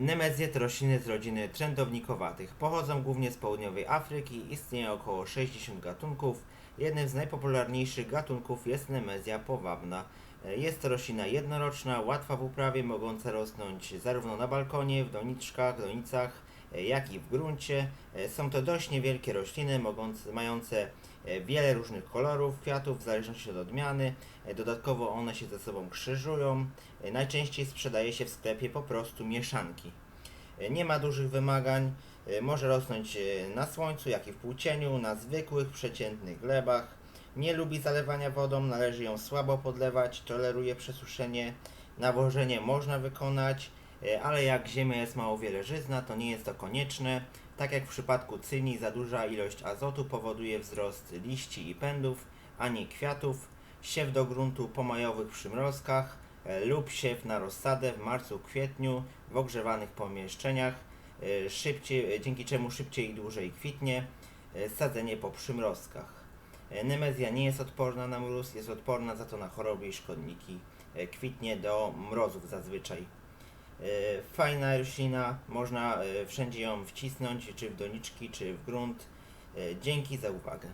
Nemezje to rośliny z rodziny trędownikowatych. Pochodzą głównie z południowej Afryki. Istnieje około 60 gatunków. Jednym z najpopularniejszych gatunków jest Nemezja powabna. Jest to roślina jednoroczna, łatwa w uprawie, mogąca rosnąć zarówno na balkonie, w doniczkach, donicach, jak i w gruncie. E, Są to dość niewielkie rośliny, mogące, mające e, wiele różnych kolorów kwiatów w zależności od odmiany. E, Dodatkowo one się ze sobą krzyżują. E, Najczęściej sprzedaje się w sklepie po prostu mieszanki. E, Nie ma dużych wymagań. E, Może rosnąć e, na słońcu, jak i w półcieniu, na zwykłych, przeciętnych glebach. Nie lubi zalewania wodą, należy ją słabo podlewać, toleruje przesuszenie. Nawożenie można wykonać, e, ale jak ziemia jest mało wieleżyzna, to nie jest to konieczne. Tak jak w przypadku cyni, za duża ilość azotu powoduje wzrost liści i pędów, a nie kwiatów. Siew do gruntu po majowych przymrozkach e, lub siew na rozsadę w marcu-kwietniu w ogrzewanych pomieszczeniach, e, szybciej, e, dzięki czemu szybciej i dłużej kwitnie. E, Sadzenie po przymrozkach. E, Nemezja nie jest odporna na mróz, jest odporna za to na choroby i szkodniki. E, Kwitnie do mrozów zazwyczaj. E, Fajna roślina, można e, wszędzie ją wcisnąć, czy w doniczki, czy w grunt. E, Dzięki za uwagę.